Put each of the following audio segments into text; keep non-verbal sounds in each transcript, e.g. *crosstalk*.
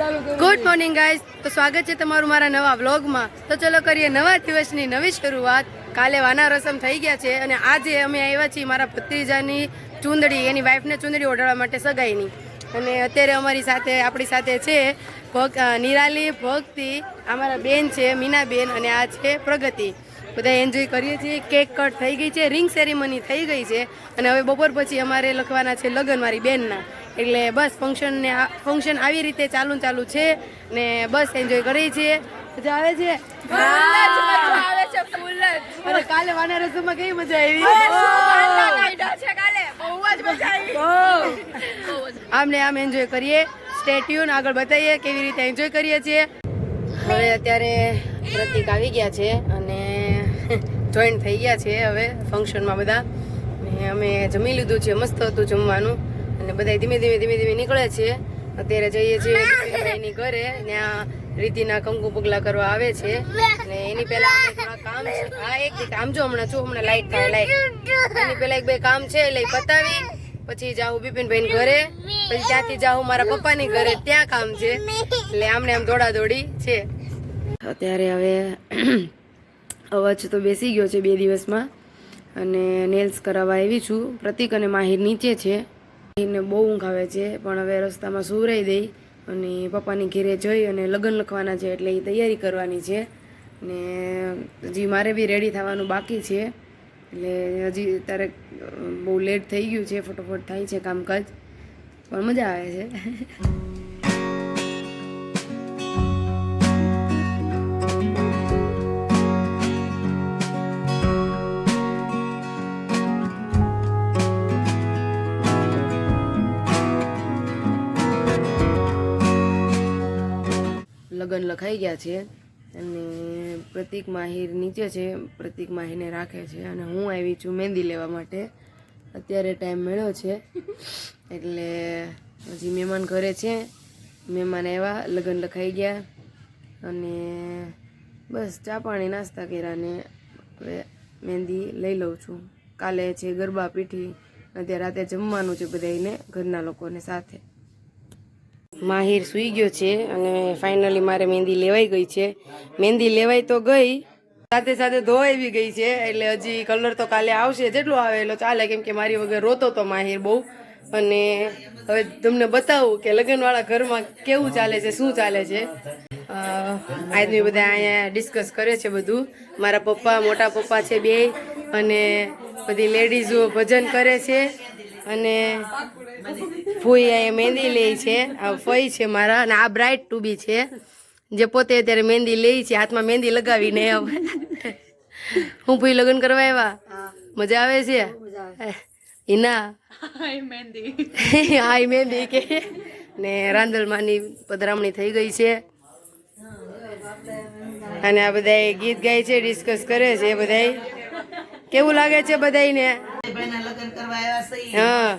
Good morning guys તો સ્વાગત છે તમારું મારા નવા વ્લોગમાં. તો ચલો કરીએ નવા દિવસની નવી શરૂઆત. કાલે વાના રસમ થઈ ગયા છે અને આજે અમે આવ્યા છીએ મારા ભત્રીજાની ચૂંદડી, એની વાઈફને ચૂંદડી ઓઢાડવા માટે સગાઈની. અને અત્યારે અમારી સાથે, આપણી સાથે છે ભગ નિરાલી, ભક્તિ, અમારા બેન છે, મીનાબેન અને આ છે પ્રગતિ. બધા એન્જોય કરીએ છીએ. કેક કટ થઈ ગઈ છે રિંગ સેરેમની થઈ ગઈ છે. અને હવે બપોર પછી અમારે લખવાના છે લગ્ન મારી બેનના. એટલે બસ ફંક્શનને ફંક્શન આવી રીતે ચાલુ ચાલુ છે ને બસ એન્જોય કરીએ છીએ મજા આવે છે? અરે કાલે વાના રસોમાં કઈ મજા આવી? આમને આમ એન્જોય કરીએ. સ્ટેટ્યુન આગળ બતાવીએ કેવી રીતે એન્જોય કરીએ છીએ. હવે અત્યારે પ્રતિક આવી ગયા છે અને *laughs* જોઈન થઈ ગયા છે હવે ફંક્શનમાં બધા. ને અમે જમી લીધું છે મસ્ત હતું જમવાનું. અને બધા ધીમે ધીમે ધીમે ધીમે નીકળે છે. અત્યારે જઈએ છીએ એની ઘરે ત્યાં રીતિના કંકુ પગલા કરવા આવે છે. અને એની પહેલા અમે થોડા કામ છે. હા એક કામ જો હમણાં છું હમણાં લાઈટ થાય લાઈટ એની પહેલા એક બે કામ છે એટલે પતાવી. પછી જાઉં બિપિનભાઈ ઘરે. પછી ત્યાંથી જાઉં મારા પપ્પાની ઘરે. ત્યાં કામ છે. એટલે આમને આમ દોડા દોડી છે. અત્યારે હવે *clears throat* અવાજ તો બેસી ગયો છે બે દિવસમાં. અને નેલ્સ કરાવવા આવી છું. પ્રતિક અને માહિર નીચે છે. માહિરને બહુ ઊંઘ આવે છે, પણ હવે રસ્તામાં સુવરાઈ દઈ અને પપ્પાની ઘેરે જઈ અને લગ્ન લખવાના છે એટલે એ તૈયારી કરવાની છે. ને હજી મારે બી રેડી થવાનું બાકી છે. એટલે હજી તારે બહુ લેટ થઈ ગયું છે, ફટોફટ થાય છે કામકાજ. પણ મજા આવે છે. *laughs* લગ્ન લખાઈ ગયા છે અને પ્રતિક માહિર નીચે છે, પ્રતિક માહિરને રાખે છે અને હું આવી છું મહેંદી લેવા માટે. અત્યારે ટાઈમ મળ્યો છે, એટલે હજી મહેમાન ઘરે છે. મહેમાન આવ્યા, લગ્ન લખાઈ ગયા અને બસ ચા પાણી નાસ્તા કર્યા ને હવે મહેંદી લઈ લઉં છું. કાલે છે ગરબા પીઠી, અત્યારે રાતે જમવાનું છે બધાને ઘરના લોકોને સાથે. માહિર સૂઈ ગયો છે અને ફાઇનલી મારે મહેંદી લેવાઈ ગઈ છે. મહેંદી લેવાઈ તો ગઈ, સાથે સાથે ધોવાઈ બી ગઈ છે, એટલે હજી કલર તો કાલે આવશે, જેટલો આવે એટલો ચાલે, કેમ કે મારી વગર રોતો તો માહિર બહુ. અને હવે તમને બતાવું કે લગ્નવાળા ઘરમાં કેવું ચાલે છે, શું ચાલે છે. આજની બધા અહીંયા ડિસ્કસ કરે છે બધું. મારા પપ્પા, મોટા પપ્પા છે બે, અને બધી લેડીઝો ભજન કરે છે. અને ફૂઈ અહીંયા મહેંદી લે છે. આ ફઈ છે મારા અને આ બ્રાઇટ ટુબી છે. જે પોતે અત્યારે મહેંદી લે છે હાથમાં મહેંદી લગાવીને હવે હું ફૂઈ લગ્ન કરવા આવ્યા? મજા આવે છે? હિના હાય મહેંદી. કે. ને રાંદલમાની પધરામણી થઈ ગઈ છે. અને આ બધા ગીત ગાય છે ડિસ્કસ કરે છે બધા કેવું લાગે છે બધાને ભાઈના લગ્ન કરવા આવ્યા છે હા.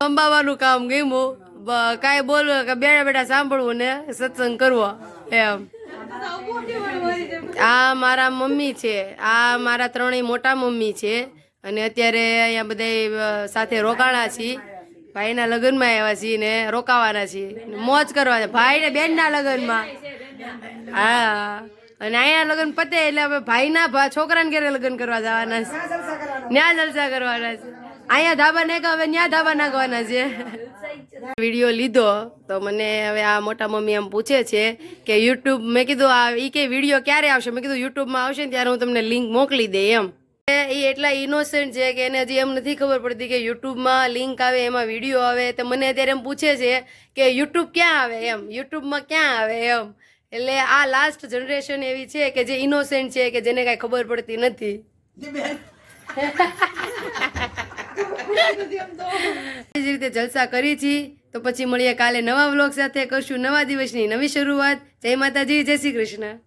અંબાવાનું કામ ગમ્યું. કાંઈ બોલવું કે બેઠા બેઠા સાંભળવું ને સત્સંગ કરવો, એમ. આ મારા મમ્મી છે. આ મારા ત્રણેય મોટા મમ્મી છે. અને અત્યારે અહીંયા બધા સાથે રોકાણા છીએ. ભાઈના લગ્નમાં આવ્યા છીએ ને રોકાવાના છીએ. મોજ કરવાના ભાઈ ને બેનના લગ્નમાં. હા. અને અહીંયા લગ્ન પતે એટલે હવે ભાઈના છોકરાને ઘેરે લગ્ન કરવા જવાના છે. ન્યા જલસા કરવાના છે. અહીંયા ધાબા નાખા, હવે ન્યા ધાબા નાખવાના છે. વીડિયો લીધો તો મને હવે આ મોટા મમ્મી એમ પૂછે છે કે યુટ્યુબ મેં કીધું, આ એ કે વીડિયો ક્યારે આવશે? મેં કીધું, યુટ્યુબમાં આવશે ને ત્યારે હું તમને લિંક મોકલી દે, એમ. એ એટલા ઇનોસેન્ટ છે કે એને હજી એમ નથી ખબર પડતી કે યુટ્યુબમાં લિંક આવે એમાં વીડિયો આવે. તો મને અત્યારે એમ પૂછે છે કે યુટ્યુબ ક્યાં આવે એમ? યુટ્યુબમાં ક્યાં આવે એમ? એટલે આ લાસ્ટ જનરેશન એવી છે કે જે ઇનોસેન્ટ છે કે જેને કાંઈ ખબર પડતી નથી. એ જ રીતે જલસા કરી છી. તો પછી મળીએ કાલે નવા વ્લોગ સાથે. કરશું નવા દિવસની નવી શરૂઆત. જય માતાજી જય શ્રી કૃષ્ણ.